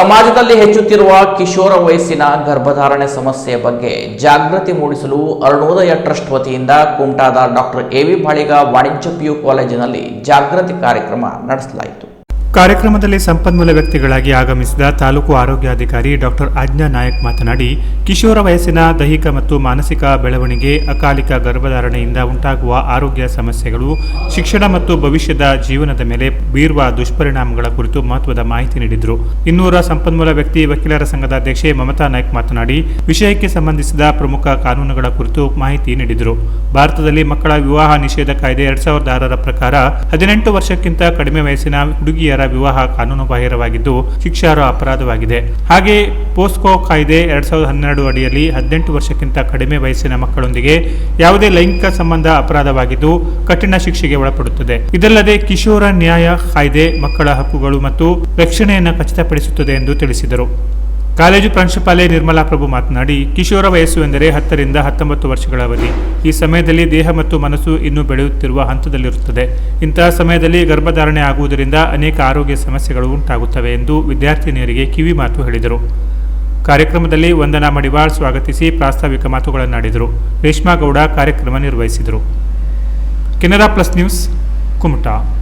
ಸಮಾಜದಲ್ಲಿ ಹೆಚ್ಚುತ್ತಿರುವ ಕಿಶೋರ ವಯಸ್ಸಿನ ಗರ್ಭಧಾರಣೆ ಸಮಸ್ಯೆಯ ಬಗ್ಗೆ ಜಾಗೃತಿ ಮೂಡಿಸಲು ಅರುಣೋದಯ ಟ್ರಸ್ಟ್ ವತಿಯಿಂದ ಕುಮಟಾದ ಡಾಕ್ಟರ್ ಎ ವಿ ಬಾಳಿಗ ವಾಣಿಜ್ಯ ಪಿಯು ಕಾಲೇಜಿನಲ್ಲಿ ಜಾಗೃತಿ ಕಾರ್ಯಕ್ರಮ ನಡೆಸಲಾಯಿತು. ಕಾರ್ಯಕ್ರಮದಲ್ಲಿ ಸಂಪನ್ಮೂಲ ವ್ಯಕ್ತಿಗಳಾಗಿ ಆಗಮಿಸಿದ ತಾಲೂಕು ಆರೋಗ್ಯಾಧಿಕಾರಿ ಡಾಕ್ಟರ್ ಆಜ್ಞಾ ನಾಯಕ್ ಮಾತನಾಡಿ, ಕಿಶೋರ ವಯಸ್ಸಿನ ದೈಹಿಕ ಮತ್ತು ಮಾನಸಿಕ ಬೆಳವಣಿಗೆ ಅಕಾಲಿಕ ಗರ್ಭಧಾರಣೆಯಿಂದ ಉಂಟಾಗುವ ಆರೋಗ್ಯ ಸಮಸ್ಯೆಗಳು, ಶಿಕ್ಷಣ ಮತ್ತು ಭವಿಷ್ಯದ ಜೀವನದ ಮೇಲೆ ಬೀರುವ ದುಷ್ಪರಿಣಾಮಗಳ ಕುರಿತು ಮಹತ್ವದ ಮಾಹಿತಿ ನೀಡಿದರು. ಇನ್ನೂರ ಸಂಪನ್ಮೂಲ ವ್ಯಕ್ತಿ ವಕೀಲರ ಸಂಘದ ಅಧ್ಯಕ್ಷೆ ಮಮತಾ ನಾಯ್ಕ್ ಮಾತನಾಡಿ, ವಿಷಯಕ್ಕೆ ಸಂಬಂಧಿಸಿದ ಪ್ರಮುಖ ಕಾನೂನುಗಳ ಕುರಿತು ಮಾಹಿತಿ ನೀಡಿದರು. ಭಾರತದಲ್ಲಿ ಮಕ್ಕಳ ವಿವಾಹ ನಿಷೇಧ ಕಾಯ್ದೆ ಎರಡ್ ಸಾವಿರದ ಆರರ ಪ್ರಕಾರ ಹದಿನೆಂಟು ವರ್ಷಕ್ಕಿಂತ ಕಡಿಮೆ ವಯಸ್ಸಿನ ಹುಡುಗಿಯರ ವಿವಾಹ ಕಾನೂನು ಬಾಹಿರವಾಗಿದ್ದು ಶಿಕ್ಷಾರ್ಹ ಅಪರಾಧವಾಗಿದೆ. ಹಾಗೆ ಪೋಸ್ಕೋ ಕಾಯ್ದೆ ಎರಡ್ ಸಾವಿರದ ಹನ್ನೆರಡು ಅಡಿಯಲ್ಲಿ ಹದಿನೆಂಟು ವರ್ಷಕ್ಕಿಂತ ಕಡಿಮೆ ವಯಸ್ಸಿನ ಮಕ್ಕಳೊಂದಿಗೆ ಯಾವುದೇ ಲೈಂಗಿಕ ಸಂಬಂಧ ಅಪರಾಧವಾಗಿದ್ದು ಕಠಿಣ ಶಿಕ್ಷೆಗೆ ಒಳಪಡುತ್ತದೆ. ಇದಲ್ಲದೆ ಕಿಶೋರ ನ್ಯಾಯ ಕಾಯ್ದೆ ಮಕ್ಕಳ ಹಕ್ಕುಗಳು ಮತ್ತು ರಕ್ಷಣೆಯನ್ನು ಖಚಿತಪಡಿಸುತ್ತದೆ ಎಂದು ತಿಳಿಸಿದರು. ಕಾಲೇಜು ಪ್ರಾಂಶುಪಾಲೆ ನಿರ್ಮಲಾ ಪ್ರಭು ಮಾತನಾಡಿ, ಕಿಶೋರ ವಯಸ್ಸು ಎಂದರೆ ಹತ್ತರಿಂದ ಹತ್ತೊಂಬತ್ತು ವರ್ಷಗಳ ಅವಧಿ. ಈ ಸಮಯದಲ್ಲಿ ದೇಹ ಮತ್ತು ಮನಸ್ಸು ಇನ್ನೂ ಬೆಳೆಯುತ್ತಿರುವ ಹಂತದಲ್ಲಿರುತ್ತದೆ. ಇಂತಹ ಸಮಯದಲ್ಲಿ ಗರ್ಭಧಾರಣೆ ಆಗುವುದರಿಂದ ಅನೇಕ ಆರೋಗ್ಯ ಸಮಸ್ಯೆಗಳು ಉಂಟಾಗುತ್ತವೆ ಎಂದು ವಿದ್ಯಾರ್ಥಿನಿಯರಿಗೆ ಕಿವಿ ಮಾತು ಹೇಳಿದರು. ಕಾರ್ಯಕ್ರಮದಲ್ಲಿ ವಂದನಾ ಮಡಿವಾಳ್ ಸ್ವಾಗತಿಸಿ ಪ್ರಾಸ್ತಾವಿಕ ಮಾತುಗಳನ್ನಾಡಿದರು. ರೇಷ್ಮಾ ಗೌಡ ಕಾರ್ಯಕ್ರಮ ನಿರ್ವಹಿಸಿದರು. Canara plus news, Kumta.